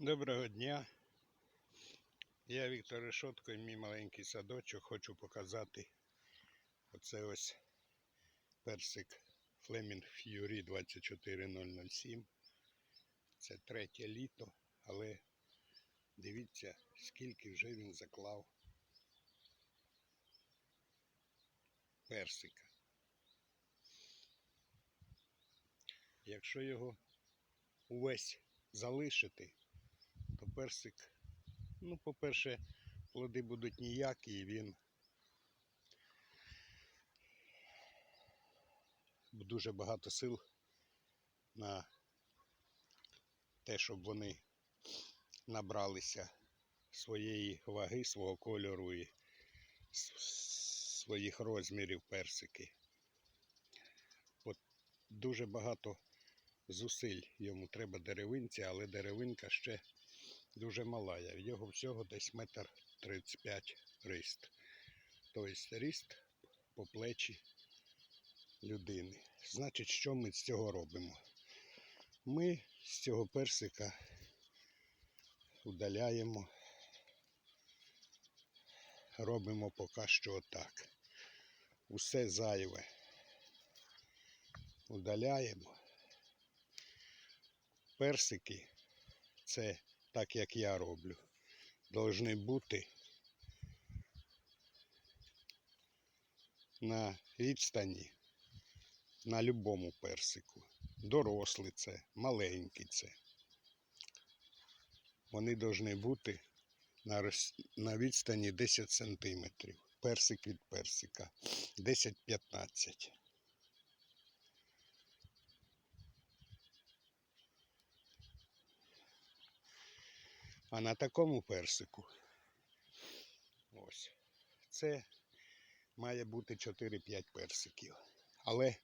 Доброго дня. Я Віктор Решотко і мій маленький садочок. Хочу показати оце ось персик Fleming Fury 24007. Це третє літо, але дивіться, скільки вже він заклав персика. Якщо його увесь залишити, персик, ну, по-перше, плоди будуть ніякі, і він дуже багато сил на те, щоб вони набралися своєї ваги, свого кольору і своїх розмірів персики. От дуже багато зусиль йому треба деревинці, але деревинка ще дуже мала. В його всього десь метр 35 ріст. Тобто ріст по плечі людини. Значить, що ми з цього робимо? Ми з цього персика удаляємо, робимо поки що отак. Усе зайве удаляємо. Персики це так як я роблю. Должны бути на відстані на любому персику. Дорослий це, маленький це. Вони повинні бути на, відстані 10 сантиметрів. Персик від персика. 10-15. А на такому персику ось це має бути 4-5 персиків. Але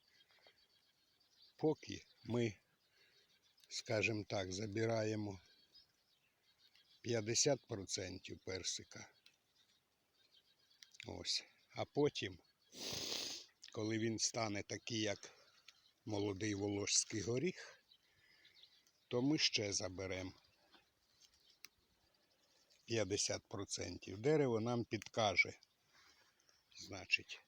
поки ми, скажімо так, забираємо 50% персика. Ось. А потім, коли він стане такий, як молодий волошський горіх, то ми ще заберемо 50%. Дерево нам підкаже. Значить.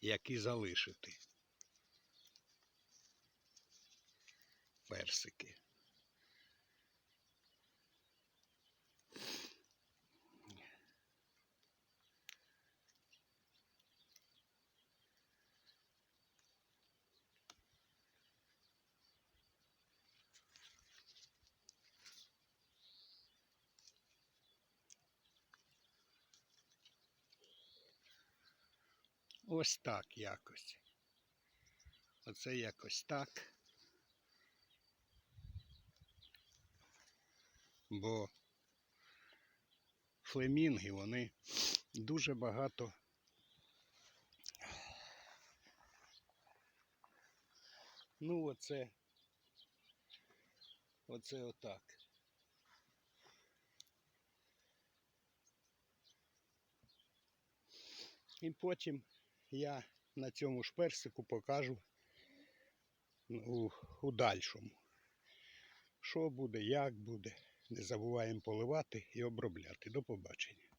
Які залишити персики. Ось так якось. Оце якось так. Бо флемінги, вони дуже багато Ну, оце. Оце отак. І потім я на цьому ж персику покажу у, у дальшому. Що буде, як буде. Не забуваємо поливати і обробляти. До побачення.